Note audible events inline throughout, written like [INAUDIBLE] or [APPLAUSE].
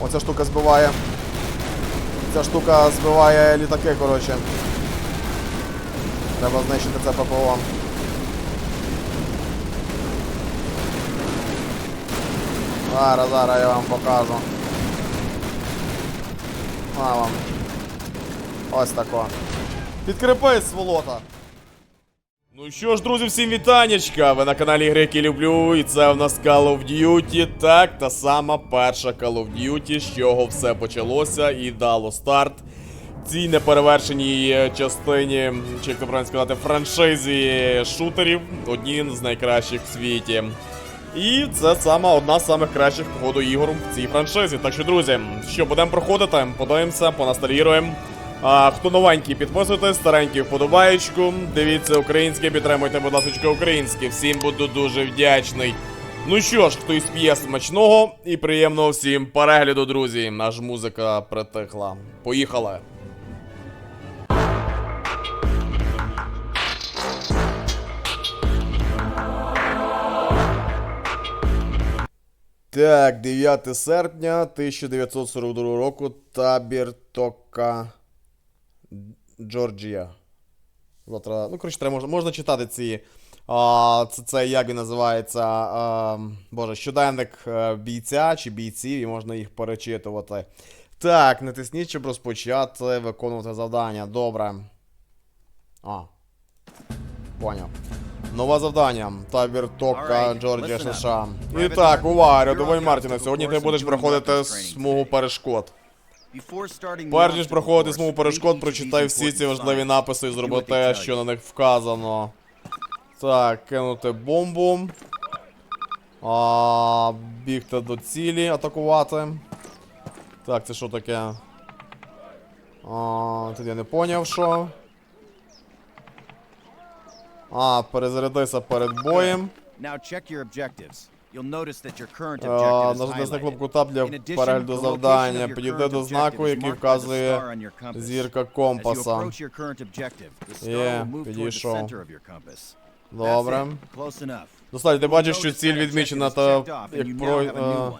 Оця штука збиває. Ця штука збиває літаки, коротше. Треба знищити це ППО. Зараз, зараз я вам покажу. На вам. Ось тако. Підкрепись, сволота. Ну що ж, друзі, всім вітанечка! Ви на каналі Гри, які люблю, і це в нас Call of Duty. Так, та сама перша Call of Duty, з чого все почалося і дало старт цій неперевершеній е, частині, чи як то правильно сказати, франшизі шутерів, одні з найкращих в світі. І це саме одна з самих кращих походу ігор в цій франшизі. Так що, друзі, що будемо проходити, подивимося, понасталіруємо. А хто новенький, підписуйтесь, старенький вподобаєчку. Дивіться українське, підтримуйте, будь ласка, українське. Всім буду дуже вдячний. Ну що ж, хтось п'є смачного і приємного всім перегляду, друзі. Аж музика притихла. Поїхали. Так, 9 серпня 1942 року. Табір Тока. Джорджія. Завтра. Ну, коротше, треба можна, можна читати ці. А, це, це як він називається. А, боже, щоденник е, бійця чи бійців, і можна їх перечитувати. Так, натисніть, щоб розпочати виконувати завдання. Добре. А. Поняв. Нове завдання. Табір Тока, Джорджія. США. І так, увага, рядовий obstacle Сьогодні ти будеш проходити смугу перешкод. Перш ніж проходити смугу перешкод, прочитай всі ці важливі написи і зроби те, що на них вказано. Так, кинути бомбу. А, бігти до цілі, атакувати. Так, це що таке? А, тут я не поняв, що. А, перезарядися перед боєм. Now check your objectives. А, Нажати на кнопку Tab для перегляду завдання. Підійди current до знаку, який вказує зірка компаса. Є, підійшов. Добре. Достатньо, ти бачиш, що ціль відмічена, та and як you про. now have a new е, one.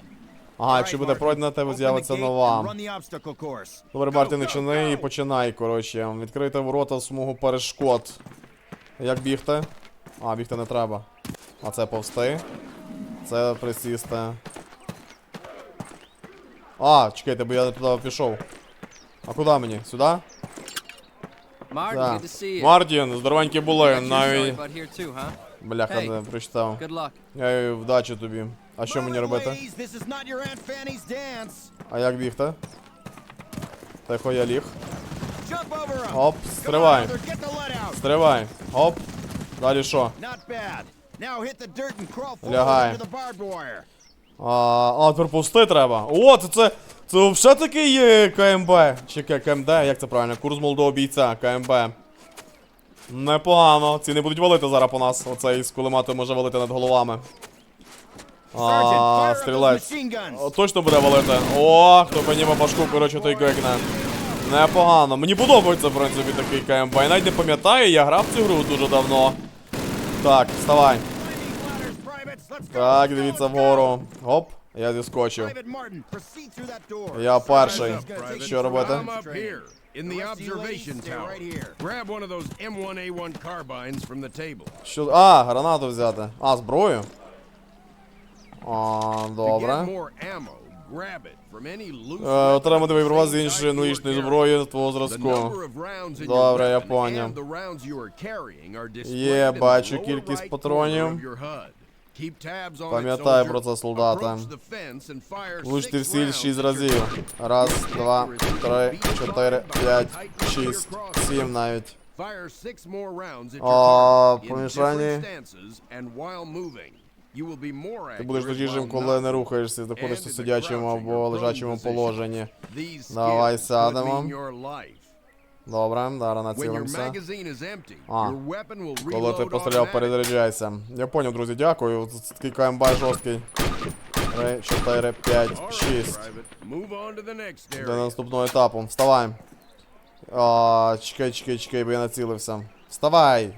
Ага, якщо буде пройдена, тебе з'явиться нова. Добре, Мартин, починай і починай, коротше. Відкрити ворота в смугу перешкод. Як бігти? А, бігти не треба. А це повсти. Це присісти. А, чекайте, бо я не туди пішов. А куди мені? Сюди? Да. Мартін, здоровенькі були, навіть. Бляха, не прочитав. Luck. Ей, вдачі тобі. А що мені робити? А як бігти? Тихо, я ліг. Оп, стривай. Стривай. Оп. Далі що? Not bad. Now hit the dirt and crawl Лягай. the barbed wire. А, а тепер повсти треба. О, це це. Це взагалі такий КМБ. Чи КМД, як це правильно? Курс молодого бійця, КМБ. Непогано. Ці не будуть валити зараз по нас. Оцей з кулеметом може валити над головами. А, стрілець. О, точно буде валити. О, хто підніме башку, коротше, той гекне. Непогано. Мені подобається, в принципі, такий КМБ. Я навіть не пам'ятаю, я грав цю гру дуже давно. Так, вставай. Так, дивіться вгору. Оп, я зіскочив. Я перший. Що робити? I'm up here in the The rest of you ladies observation stay tower. right here. Grab one of those M1A1 carbines from the table. Що. А, гранату взяти. А, зброю? А, To get добре. Е, Отримати same з іншої аналогічної зброї твого зразку. Добре, я поняв. Є, бачу кількість патронів. soldier. про це, солдата. Влучте в сіль rounds 6 at your разів. Раз, два, три, чотири, п'ять, шість, сім навіть. Fire six Ти будеш точнішим, коли не рухаєшся, знаходишся в сидячому або лежачому положенні. Давай сядемо. Добре, your націлимося. А. Коли ти постріляв, перезаряджайся. Я поняв, друзі, дякую. Такий КМБ жорсткий. Три, чотири, п'ять, All right, шість. private. Move on to the next До наступного етапу. Вставай. А, чекай, чекай, чекай, бо я націлився. Вставай.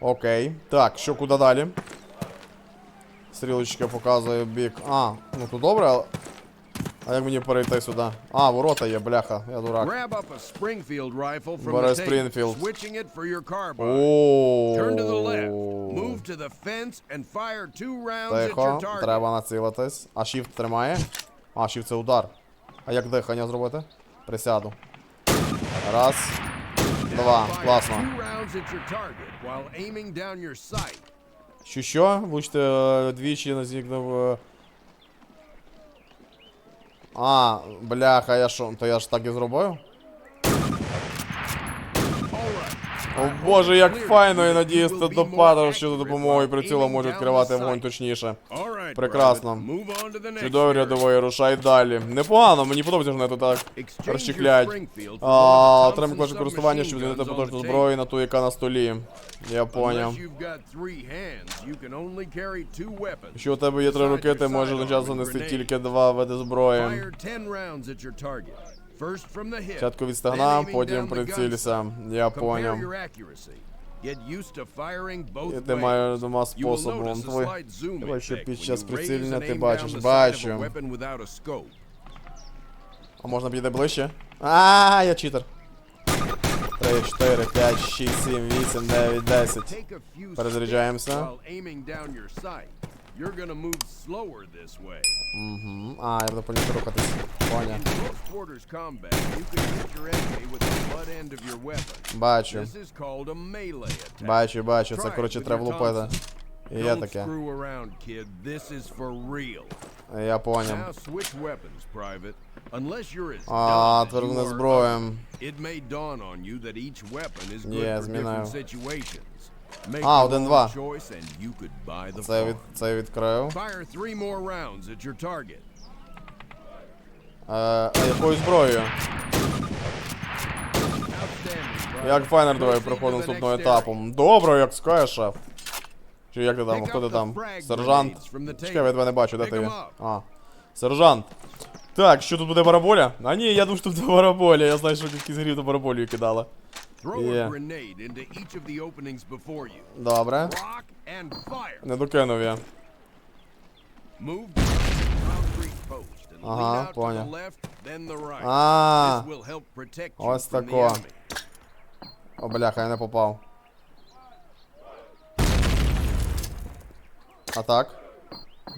Окей. Так, що куди далі? Стрілочка показує бік. А, ну то добре, але. А як мені перейти сюди? А, ворота є, бляха, я дурак. Бере at Тихо, треба націлитись. А shift тримає? А, shift це удар. А як дихання зробити? Присяду. Раз. Два. Класно. Що що? Влучте е, двічі на зігнув. А, бляха, я що? То я ж так і зробив? О боже, як файно, я надіюсь, це допадав, що за допомогою приціла може відкривати вогонь точніше. Прекрасно. Чудовий рядовий, рушай далі. Непогано, мені подобається, що вони так Exchange розчехляють. your А, one of the Отримай користування, щоб змінити потужну зброю на ту, яка на столі. Я поняв. Якщо у тебе є три руки, ти можеш одночасно нести тільки два види зброї. Fire 10 rounds at your target. First from the hip. Спочатку від then потім прицілься. Я поняв. Your accuracy. Get used to firing both І ти маєш двома You will способом. Твой. effect під час прицілення ти бачиш. Бачу. А можна підійти ближче? А, я читер. 3, 4, 5, 6, 7, 8, 9, 10. Take a few Перезаряджаємося. steps while aiming down your sight. You're gonna move slower this way. Мгм. А, я буду по ній рухатись. Поняв. In close quarters combat, you can hit your enemy with the butt end of your weapon. Бачу. This is called a melee attack. Бачу, бачу. Це, Try it коротше, with треба your влупити. Thompson. І є Don't таке. screw around, kid. This is for real. Я Now поняв. switch weapons, Private. Unless you're as А, dumb as тепер you не are зброя. It may dawn on you that each weapon is good Ні, for змінаю. different situations. А, buy the Це, від, це відкрив. Е, а якою зброєю? Як файнер давай проходимо наступного етапу. Добре, як скажеш, шеф. Чи як ти там? Хто ти там? Сержант? Чекай, я тебе не бачу, де ти. А. Сержант. Так, що тут буде бараболя? А ні, я думав, що тут бараболя. Я знаю, що якісь грів до бараболію кидали. You. Добре. Не докинув я. Ага, понял. А, Ось тако. О, бляха, я не попав. А так?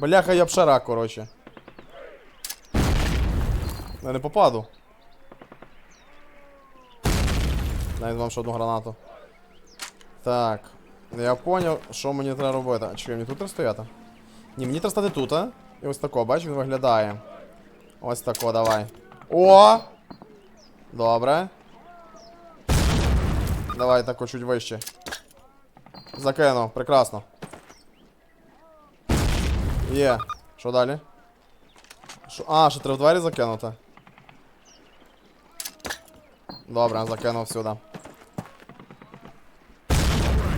Бляха, я пшара, коротше. Я не попаду. Навіть вам ще одну гранату. Так. Я поняв, що мені треба робити. Чекай, мені тут треба стояти? Ні, мені треба стати тут, а? І ось тако, бач, він виглядає. Ось тако, давай. О! Добре. Давай тако чуть вище. Закинув, прекрасно. Є. Що далі? Шо? А, ще треба в двері закинути. Добре, закинув сюди.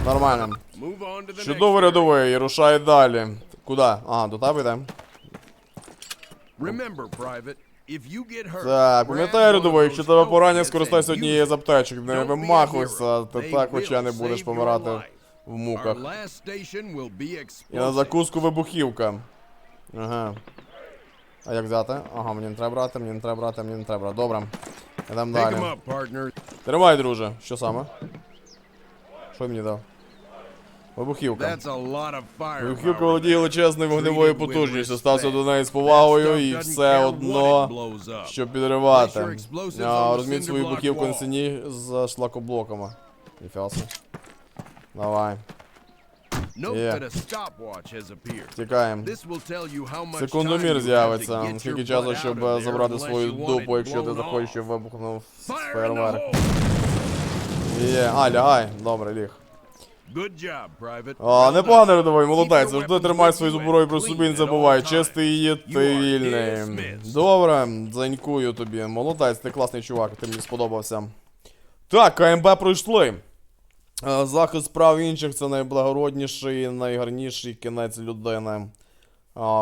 Нормально. Чудово рядовий, рушай далі. Куди? Ага, до тебе hurt, Так, пам'ятай, рядовий, якщо тебе health скористайся однією з аптечок, не вимахуйся, ти так хоча не будеш помирати в муках. І на закуску вибухівка. Ага. А як взяти? Ага, мені не треба брати, мені не треба брати, мені не треба брати. Добре. Йдемо далі. Тримай, друже. Що саме? Що мені дав? Вибухівка. Вибухівка володіє величезною вогневою потужністю. Стався до неї з повагою і все одно, щоб підривати. А, Розмін свою вибухівку на стіні з шлакоблоками. Ніфіга собі. Давай, тікаємо. Секундомір з'явиться. Скільки часу, щоб забрати свою дупу, якщо ти захочеш, щоб вибухнув фейерверк. Є. А, лягай. Добре, ліг. А, непогано рядовий, молодець. Завжди тримай свою зброю при собі, не забувай. Чистий її ти вільний. Добре, дзенькую тобі. Молодець, ти класний чувак, ти мені сподобався. Так, КМБ пройшли. Е, Захист прав інших це найблагородніший, найгарніший кінець людини.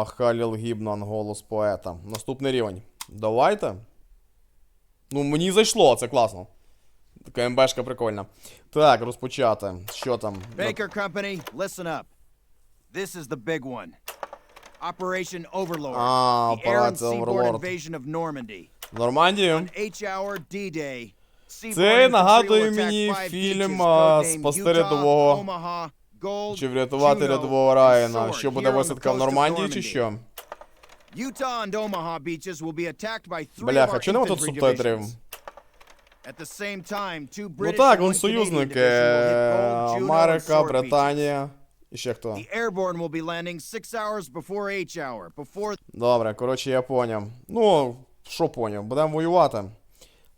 Халіл Гібнан, голос поета. Наступний рівень. Давайте. Ну, мені зайшло, це класно. КМБшка прикольна. Так, розпочати. Що там? Baker Company, listen up. This is the big one. Operation Overlord. Ah, the air and операція seaboard Overlord. invasion of Normandy. Нормандію. H-hour D-Day. Це нагадує мені фільм, а, «Спасти рядового». Чи врятувати рядового Райана? Що буде висадка в Нормандії чи що? Бляха, чи нема тут субтитрів? Ну так, one союзники. Америка, Британія. І ще хто? Добре, коротше, я поняв. Ну, що поняв? Будемо воювати.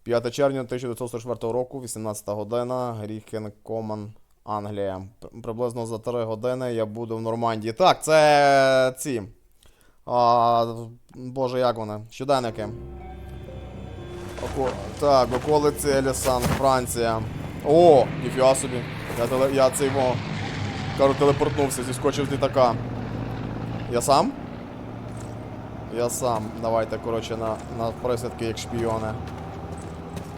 5 червня 1944 року, 18 година, Гріхен Коман, Англія. Приблизно за 3 години я буду в Нормандії. Так, це ці. А, боже, як вони? Щоденники. Око... Так, околиці Елісан, Франція. О, ніфіга собі. Я, теле... я цей во. Кажу, телепортнувся, зіскочив з літака. Я сам? Я сам. Давайте, коротше, на, на присядки як шпіони.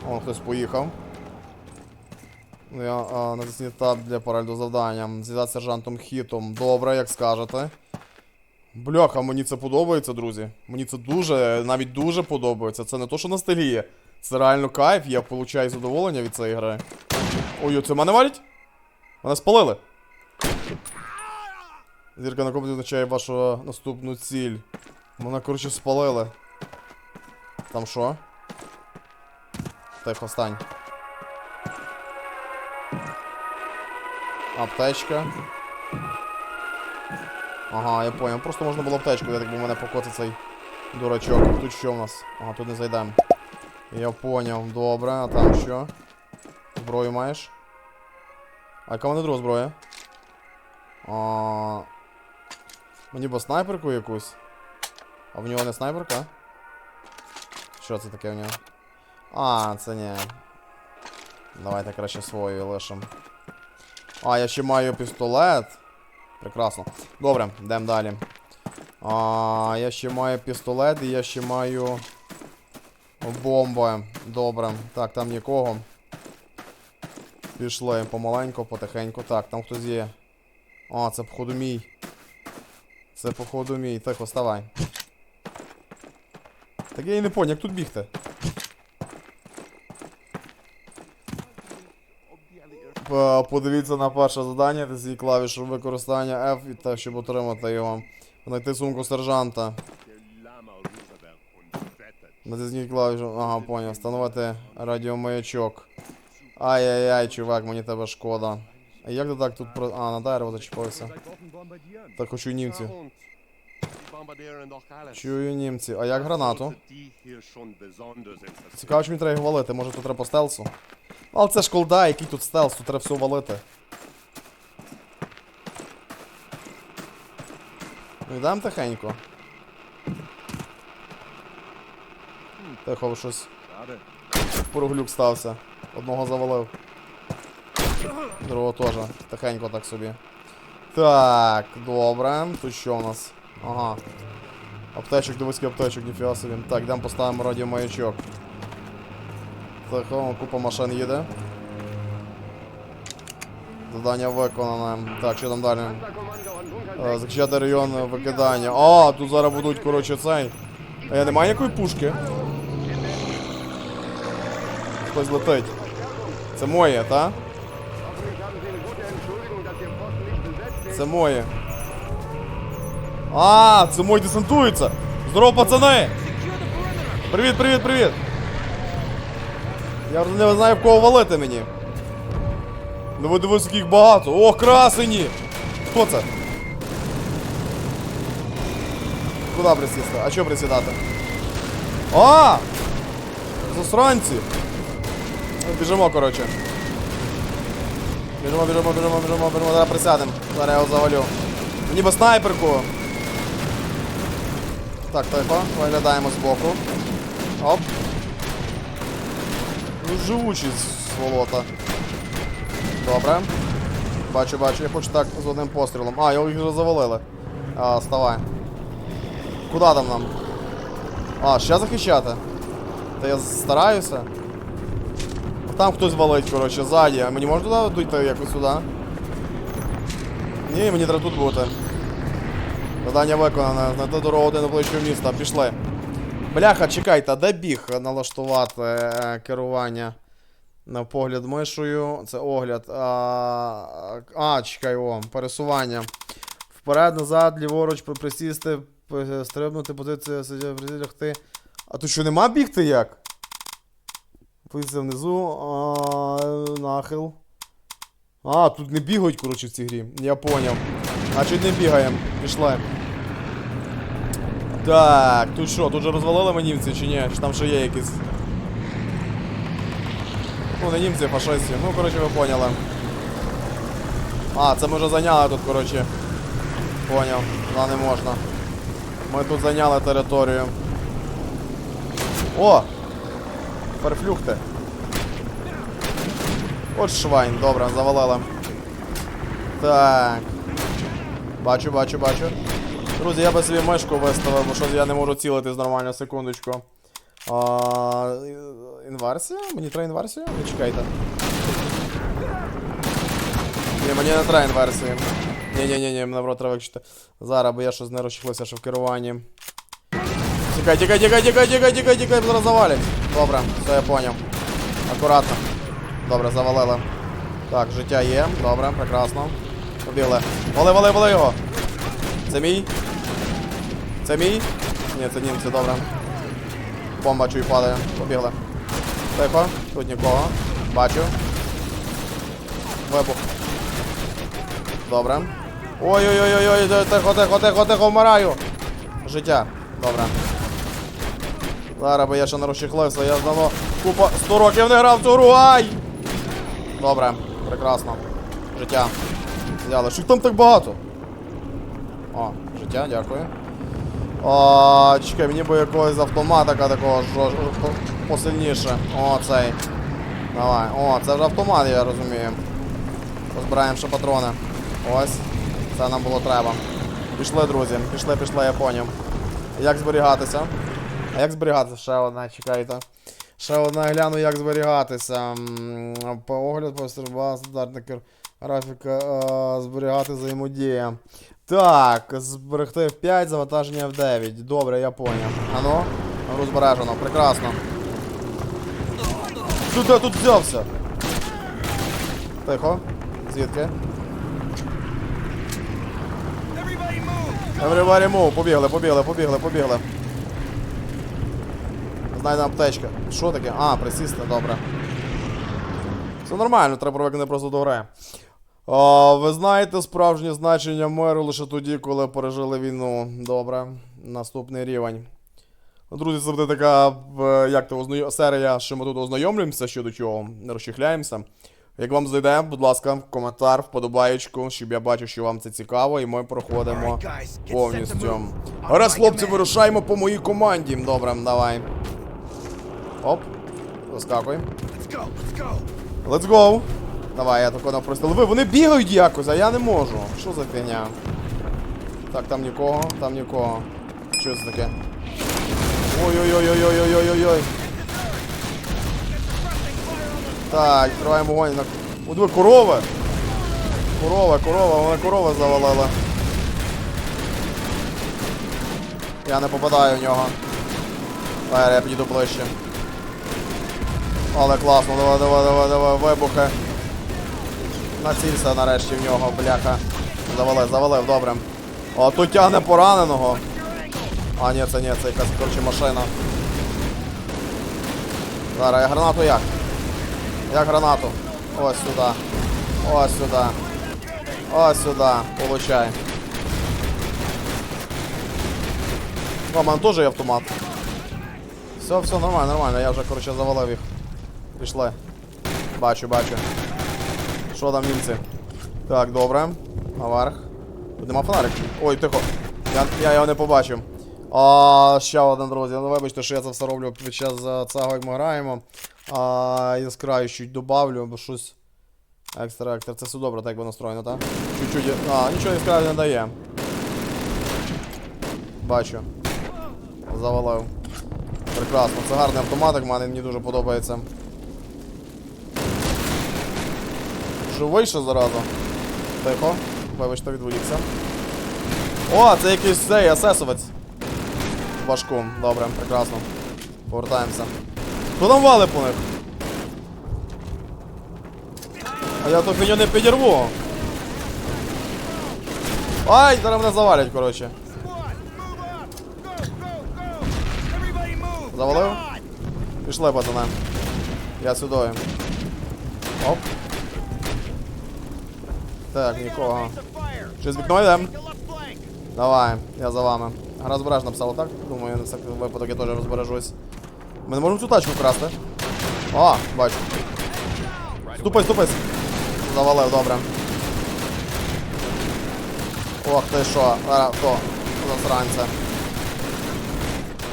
Вон хтось поїхав. Я а, натисніть таб для перегляду завдання. Зв'язати з сержантом Хітом. Добре, як скажете. Бляха, мені це подобається, друзі. Мені це дуже, навіть дуже подобається. Це не то, що ностальгія. Це реально кайф, я получаю задоволення від цієї гри. Ой, це мене валять? Мене спалили. Зірка на комплекті означає вашу наступну ціль. Мене, коротше, спалили. Там що? Тихо, стань. Аптечка. Ага, я понял. Просто можна було аптечку, я так би мене покоцав цей дурачок. Тут що в нас? Ага, тут не зайдемо. Я понял, добре, а там що? Зброю маєш? А яка мене друга зброя? А... Мені бо снайперку якусь. А в нього не снайперка? Що це таке в нього? А, це не. Давайте краще свою лишим. А, я ще маю пістолет. Прекрасно. Добре, йдемо далі. А, я ще маю пістолет і я ще маю. Бомби. Добре. Так, там нікого. Пішли помаленьку, потихеньку. Так, там хтось є. А, це походу мій. Це походу мій. Тихо, вставай. Так я і не поняв, як тут бігти. Подивіться на перше завдання, тисніть клавішу використання F і те, щоб отримати його. Знайти сумку сержанта. Натисніть клавішу. Ага, поняв. Встановити радіомаячок. Ай-яй-яй, чувак, мені тебе шкода. А як ти так тут про. А, на дерево зачепився. Так хочу німці. Чую німці. А як гранату? Цікаво, чи мені треба їх валити, може тут треба по стелсу? Але це ж колда, який тут стелс, тут треба все валити. Йдемо тихенько. Тихо, щось. Проглюк стався. Одного завалив. Другого теж. Тихенько так собі. Так, добре. Тут що у нас? Ага. Аптечок, дивись, аптечок, ніфіга собі. Так, йдемо поставимо радіомаячок. Тихо, купа машин їде. Завдання виконане. Так, що там далі? Е, Захищати район викидання. А, тут зараз будуть, коротше, цей. А я немає ніякої пушки. Хтось летить. Це моє, та? Це моє. А, це мой десантується. Здорово, пацани! Привіт, привіт, привіт! Я вже не знаю в кого валити мені. Ну ви дивись, яких багато. О, красені! Хто це? Куди присісти? А що присідати? А! Засранці! Ну, Біжимо, коротше. Біжимо, біжимо, біжимо, біжимо, біжимо, зараз присядемо. Зараз я його завалю. Мені би снайперку. Так, тихо, виглядаємо збоку. Оп. Ну, живучий сволота. Добре. Бачу, бачу, я хочу так з одним пострілом. А, його вже завалили. А, вставай. Куди там нам? А, ще захищати? Та я стараюся. Там хтось валить, коротше, ззаді. А мені можна туди дійти якось сюди? Ні, мені треба тут бути. Завдання виконане. Знайти дорогу один обличчя міста. Пішли. Бляха, чекайте, де біг налаштувати е, керування на погляд мишою. Це огляд. А, а чекай, о, пересування. Вперед, назад, ліворуч, при- присісти, стрибнути, позиція, сидіти, лягти. А тут що, нема бігти як? Позиція внизу, а, нахил. А, тут не бігають, коротше, в цій грі. Я поняв. Значить не бігаємо. Пішли. Так, тут що, тут же розвалили ми німці чи ні? Чи там ще є якісь. Ну, не німці, а фашисти. Ну, коротше, ви поняли. А, це ми вже зайняли тут, коротше. Поняв, туди не можна. Ми тут зайняли територію. О! Перфлюхти. От швайн, добре, завалили. Так. Бачу, бачу, бачу. Друзі, я би собі мишку виставив, бо що я не можу цілитись нормально, секундочку. А, інверсія? Мені треба інверсію? Не чекайте. Ні, мені не треба інверсії. Ні-ні-ні, наоборот, треба виключити. Зараз, бо я щось не розчехлився, що в керуванні. Тікай, тікай, тікай, тікай, тікай, тікай, тікай, зараз завалять. Добре, все, я поняв. Акуратно. Добре, завалили. Так, життя є, добре, прекрасно. Побігли. Вали, вали, вали його. Це мій? Це мій? Ні, це німці, добре. Бомба чую падає. Побігли. Тихо, тут нікого. Бачу. Вибух. Добре. Ой-ой-ой-ой, тихо, тихо, тихо, тихо, вмираю. Життя. Добре. Зараз би я ще не розчехлився, я давно купа 100 років не грав в цю гру, ай! Добре, прекрасно. Життя. Взяли. Що там так багато? О, життя, дякую. О, чекай, мені би якогось автоматика такого жо- посильніше. О, цей. Давай. О, це вже автомат, я розумію. Розбираємо ще патрони. Ось. Це нам було треба. Пішли, друзі. Пішли, пішли, я поняв. Як зберігатися? А як зберігатися? Ще одна, чекайте. Ще одна гляну, як зберігатися. По огляд, по стандартна графіка, е, зберігати взаємодія. Так, зберегти в 5, завантаження в 9. Добре, я поняв. Ано, гру збережено, прекрасно. Де тут взявся? Тихо. Звідки? Everybody move, побігли, побігли, побігли, побігли. Знайдена аптечка. Що таке? А, присісти, добре. Все нормально, треба привикнути просто до гри. А, ви знаєте справжнє значення миру лише тоді, коли пережили війну. Добре. Наступний рівень. Друзі, це буде така, як то ознайом... серія, що ми тут ознайомлюємося щодо чого, не розчехляємося. Як вам зайде, будь ласка, коментар, вподобаєчку, щоб я бачив, що вам це цікаво, і ми проходимо повністю. my хлопці, вирушаємо по моїй команді. Добре, давай. Оп, заскакуй. Let's go, Давай, я тако напростив. Ви, вони бігають якось, а я не можу. Що за фігня? Так, там нікого, там нікого. Що це таке? Ой-ой-ой-ой-ой-ой-ой-ой. Так, відкриваємо вогонь на. О, диви, корови! Корова, корова, вона корова завалила. Я не попадаю в нього. Давай, я підійду ближче. Але класно, давай, давай, давай, давай, вибухи. Націлься нарешті в нього, бляха. Завалив, завалив, добре. О, тут тягне пораненого. А, ні, це ні, це якась коротше машина. Зараз, я гранату як? Як гранату? Ось сюди. Ось сюди. Ось сюди. Получай. О, у мене теж є автомат. Все, все, нормально, нормально, я вже, коротше, завалив їх. Пішли. Бачу, бачу. Що там німці? Так, добре. Наверх. Тут нема фонарик. Ой, тихо. Я, я його не побачив. А, ще один, друзі. Ну вибачте, що я це все роблю під час е, цього, як ми граємо. А, яскравість чуть добавлю, бо щось. Екстра, екстра. Це все добре, так би настроєно, так? Чуть-чуть. А, нічого яскраві не дає. Бачу. Завалив. Прекрасно, це гарний автоматик, мені дуже подобається. Живий ще зараза. Тихо. Вибачте, відволікся. О, це якийсь цей асесовець. Важку. Добре, прекрасно. Повертаємося. Хто там вали по них? А я то фіню не підірву. Ай, зараз мене завалять, коротше. Завалив? Пішли, пацани. Я сюди. Оп. Так, нікого. Через вікно йдемо. Давай, я за вами. Розбережно написало так. Думаю, на всякий випадок я теж розбережусь. Ми не можемо цю тачку вкрасти. О, бачу. Ступай, ступай. Завалив, добре. Ох ти що, зараз хто? Засранця.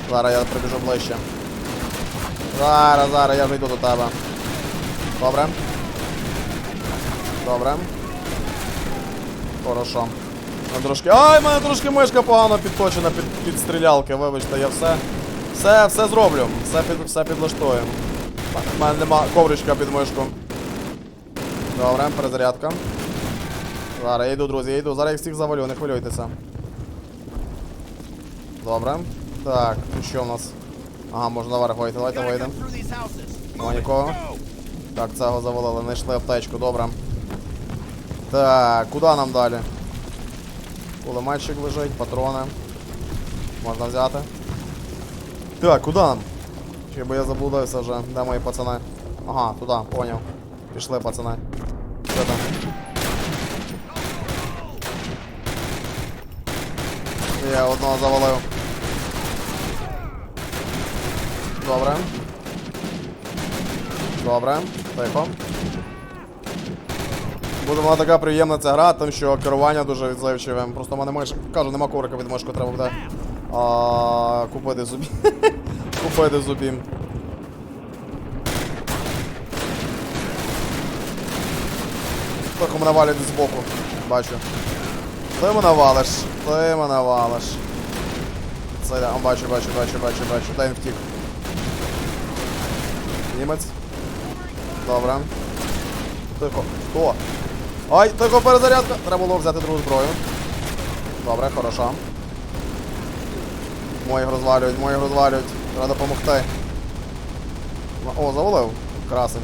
Зараз я прибіжу ближче. Зараз, зараз, я вже йду до тебе. Добре. Добре. Хорошо. Трошки. Ай, в мене трошки мишка погано підточена під, під стрілялки, вибачте, я все. Все, все зроблю. Все під все підлаштую. У мене нема ковричка під мишку. Добре, перезарядка. Зараз я йду, друзі, я йду. Зараз їх всіх завалю, не хвилюйтеся. Добре. Так, тут що у нас? Ага, можна наверх вийти, давайте вийдемо. Нема нікого. Так, цього завалили, знайшли аптечку, добре. Так, куди нам далі? Кулеметчик лежить, патрони. Можна взяти. Так, куди нам? Чи бо я заблудився вже, де мої пацани? Ага, туди, поняв. Пішли, пацани. Що там? Я одного завалив. Добре. Добре, тихо. Буде вона така приємна ця гра, тим що керування дуже відзивчиве. Просто в мене миш... Кажу, нема коврика від мишку, треба буде а, купити зубі. [LAUGHS] купити зубі. Трохи мене валять збоку. Бачу. Ти мене валиш, ти мене валиш. Це я бачу, бачу, бачу, бачу, бачу. Дай він втік. Німець. Добре. Тихо. Хто? Ай, тихо, перезарядка! Треба було взяти другу зброю. Добре, хорошо. Моїх розвалюють, моїх розвалюють. Треба допомогти. О, завалив. Красень.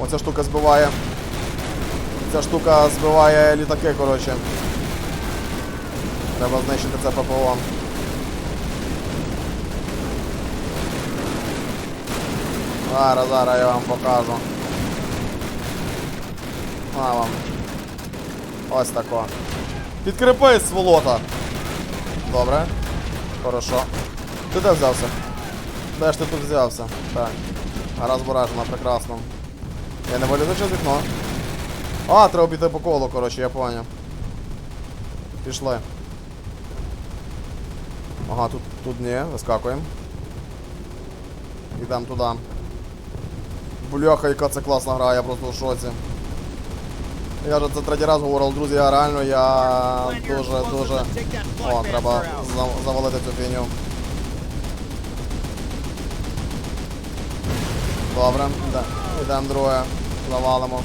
Оця штука збиває. Ця штука збиває літаки, коротше. Треба знищити це ППО. Зараз, зараз я вам покажу. А вам. Ось тако. Підкріпись, сволота. Добре. Хорошо. Ти де взявся? Де ж ти тут взявся? Так. Гаразд буражена, прекрасно. Я не вилізу через вікно. А, треба обійти по колу, коротше, я поняв. Пішли. Ага, тут, тут ні, вискакуємо. Йдемо туди. Бляха, яка це класна гра, я просто в шоці. Я вже це третій раз говорив, друзі, я реально я дуже, дуже... О, треба завалити цю фіню. Добре, йде- йдемо друге. Завалимо.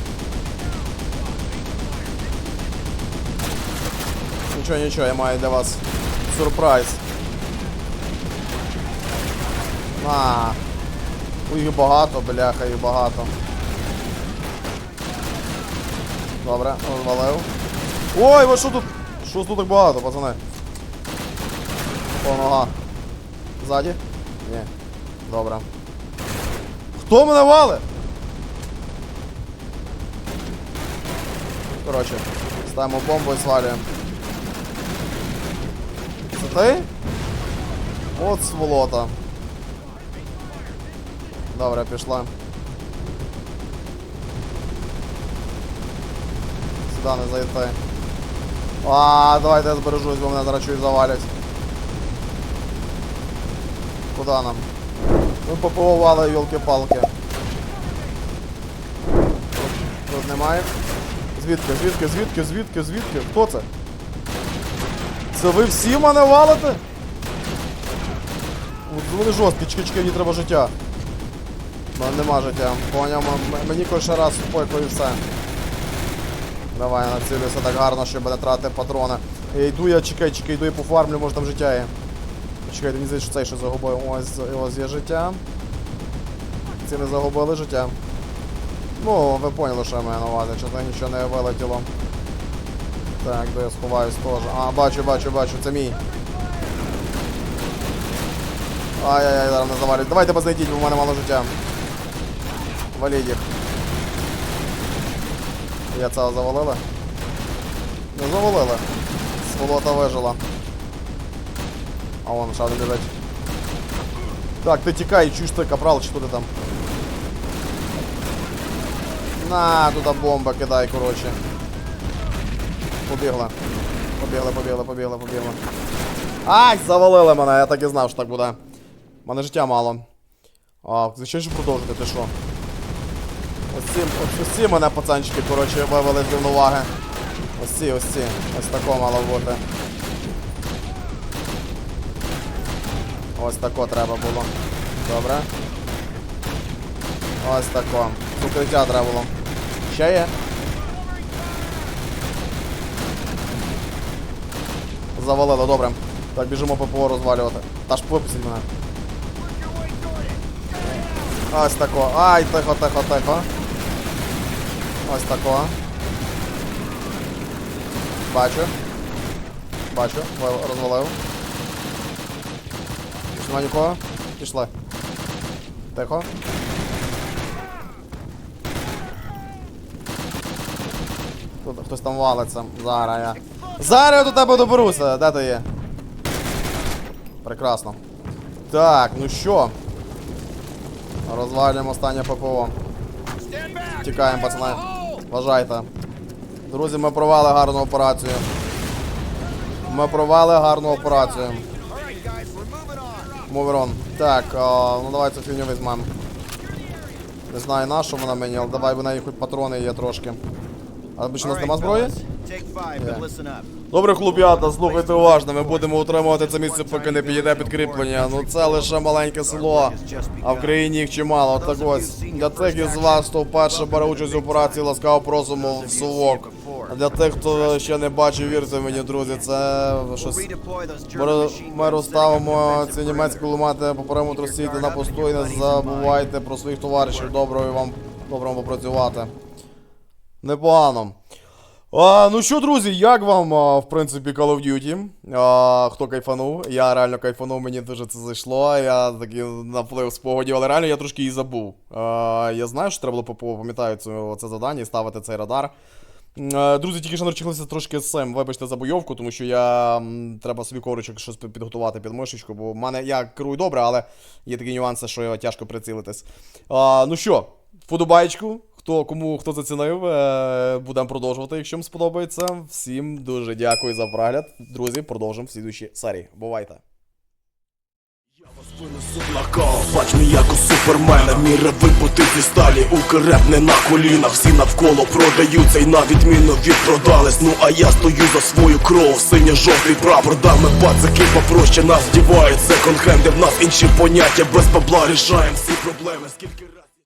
Нічого, нічого, я маю для вас сюрприз. А, у їх багато, бляха, їх багато. Добре, розвалив. Ой, ви що тут? Що тут так багато, пацани? О, нога. Ззаді? Ні. Добре. Хто мене вали? Коротше, ставимо бомбу і свалюємо. Це ти? От сволота. Добре, пішла. Сюди не зайти. А, давайте я збережусь, бо мене зараз чуть завалять. Куди нам? Ми поповували йолки-палки. Тут, тут немає. Звідки, звідки, звідки, звідки, звідки? Хто це? Це ви всі мене валите? Вони жорсткі, чекай, мені треба життя. Нема життя. Поняв, мені кожен раз і все. Давай, націлюся так гарно, щоб не тратити патрони. Йду я, чекай, чекай, йду я пофармлю, може там життя є. Чекайте, мені здається, що цей що загубив. Ось, ось є життя. Ці не загубили життя. Ну, ви поняли, що я маю на увазі, що це нічого не вилетіло. Так, де я сховаюсь теж. А, бачу, бачу, бачу, це мій. Ай-яй-яй, зараз не завалюють. Давайте познайдіть, бо в мене мало життя. Валіть їх. Я цього завалили? Не завалили. Сволота вижила. А вон ще один. Так, ти тікай, чуєш ти, капрал, чи куди там? На, туди бомба кидай, коротше. Побігла. Побігла, побігла, побігла, побігла. Ай, завалили мене, я так і знав, що так буде. У мене життя мало. А, звичайно, продовжити, ти що? Ці, ось, ці мене пацанчики, коротше, вивели з рівноваги. Ось ці, ось ці. Ось тако мало бути. Ось тако треба було. Добре. Ось тако. Укриття треба було. Ще є? Завалило, добре. Так, біжимо ППО розвалювати. Та ж випустіть мене. Ось тако. Ай, тихо, тихо, тихо. Ось тако. Бачу. Бачу, розвалив. Нема нікого. Пішли. Тихо. Тут хтось там валиться. Зараз я. Зараз я до тебе доберуся. Де ти є? Прекрасно. Так, ну що? Розвалюємо останнє ППО. Тікаємо, пацани. Вважайте. Друзі, ми провали гарну операцію. Ми провали гарну операцію. Моверон. Так, о, ну давай цю фігню візьмемо. Не знаю на що вона мені, але давай в неї хоч патрони є трошки. А більше у нас нема зброї? Yeah. Добре, хлоп'ята, слухайте уважно. Ми будемо утримувати це місце, поки не підійде підкріплення. Ну це лише маленьке село, а в країні їх чимало. Так ось для тих із вас, хто вперше бере участь у операції, ласкаво просимо в совок. А для тих, хто ще не бачив, вірте мені, друзі, це щось. Ми, розставимо ці німецькі кулемети по периметру світу на посту і не забувайте про своїх товаришів. Доброго вам доброго попрацювати. Непогано. А, ну що, друзі, як вам, а, в принципі, Call of Duty? А, хто кайфанув? Я реально кайфанув, мені дуже це зайшло. Я такий наплив спогадів, але реально я трошки її забув. А, я знаю, що треба було пам'ятаю це завдання і ставити цей радар. Друзі, тільки що навчилися трошки з цим, вибачте за бойовку, тому що я треба собі корочок щось підготувати під мишечку, бо в мене я керую добре, але є такі нюанси, що тяжко прицілитись. А, ну що, вподобаєчку, хто кому хто зацінив, е, будемо продовжувати, якщо вам сподобається. Всім дуже дякую за перегляд. Друзі, продовжимо в слідуючій серії. Бувайте! Накал, бач мій як у супермена. Міра вибути зі сталі, укреп не на колінах. Всі навколо продаються. І на відміну від продались Ну а я стою за свою кров, синьо-жовтий прапор Дами пацаки попроще нас вдівають секонд-хенди В нас інші поняття, без бабла рішаємо всі проблеми. Скільки